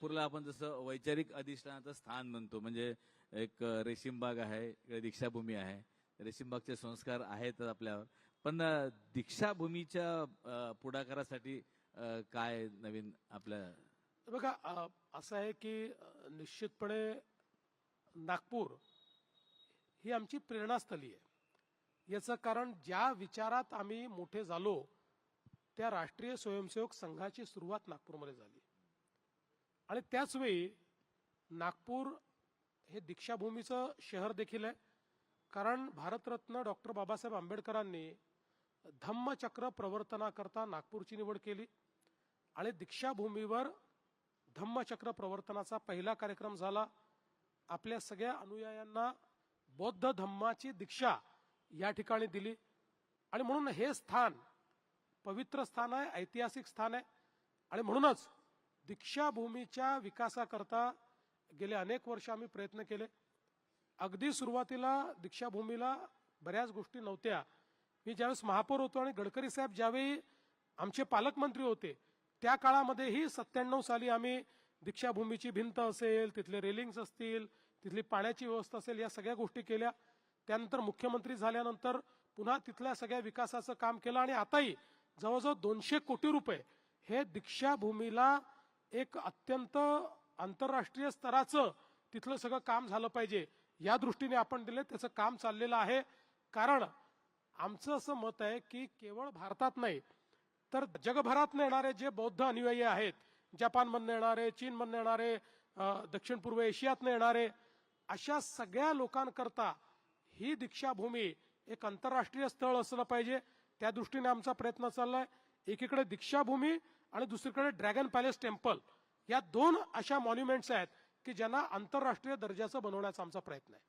नागपूरला आपण जसं वैचारिक अधिष्ठानाचं स्थान म्हणतो म्हणजे एक रेशीमबाग आहे इकडे दीक्षाभूमी आहे. रेशीमबागचे संस्कार आहेतच आपल्यावर. पण दीक्षाभूमीच्या पुढाकारासाठी काय नवीन आपल्या बघा असं आहे की निश्चितपणे नागपूर ही आमची प्रेरणास्थली आहे. याचं कारण ज्या विचारात आम्ही मोठे झालो त्या राष्ट्रीय स्वयंसेवक संघाची सुरुवात नागपूरमध्ये झाली. आणि त्याचवेळी नागपूर हे दीक्षाभूमीचं शहर देखील आहे. कारण भारतरत्न डॉक्टर बाबासाहेब आंबेडकरांनी धम्मचक्र प्रवर्तनाकरता नागपूरची निवड केली आणि दीक्षाभूमीवर धम्मचक्र प्रवर्तनाचा पहिला कार्यक्रम झाला. आपल्या सगळ्या अनुयायांना बौद्ध धम्माची दीक्षा या ठिकाणी दिली. आणि म्हणून हे स्थान पवित्र स्थान आहे ऐतिहासिक स्थान आहे. आणि म्हणूनच दीक्षाभूमीच्या विकासाकरता गेले अनेक वर्ष आम्ही प्रयत्न केले. अगदी सुरुवातीला दीक्षाभूमीला बऱ्याच गोष्टी नव्हत्या. मी ज्यावेळेस महापौर होतो आणि गडकरी साहेब ज्यावेळी आमचे पालकमंत्री होते त्या काळामध्येही सत्त्याण्णव साली आम्ही दीक्षाभूमीची भिंत असेल तिथले रेलिंग्स असतील तिथली पाण्याची व्यवस्था असेल या सगळ्या गोष्टी केल्या. त्यानंतर मुख्यमंत्री झाल्यानंतर पुन्हा तिथल्या सगळ्या विकासाचं काम केलं आणि आताही जवळजवळ दोनशे कोटी रुपये हे दीक्षाभूमीला एक अत्यंत आंतरराष्ट्रीय स्तराचं तिथलं सगळं काम झालं पाहिजे. या दृष्टीने आपण दिले त्याचं काम चाललेलं आहे. कारण आमचं असं मत आहे की केवळ भारतात नाही तर जगभरातनं येणारे जे बौद्ध अनुयायी आहेत जपानमधनं येणारे चीनमधनं येणारे दक्षिण पूर्व एशियातनं येणारे अशा सगळ्या लोकांकरता ही दीक्षाभूमी एक आंतरराष्ट्रीय स्थळ असलं पाहिजे. त्या दृष्टीने आमचा प्रयत्न चाललाय. एकीकडे दीक्षाभूमी आणि दुसरीकडे ड्रॅगन पॅलेस टेम्पल. या दोन अशा मॉन्युमेंट्स आहेत की ज्यांना आंतरराष्ट्रीय दर्जाचं बनवण्याचा आमचा प्रयत्न आहे.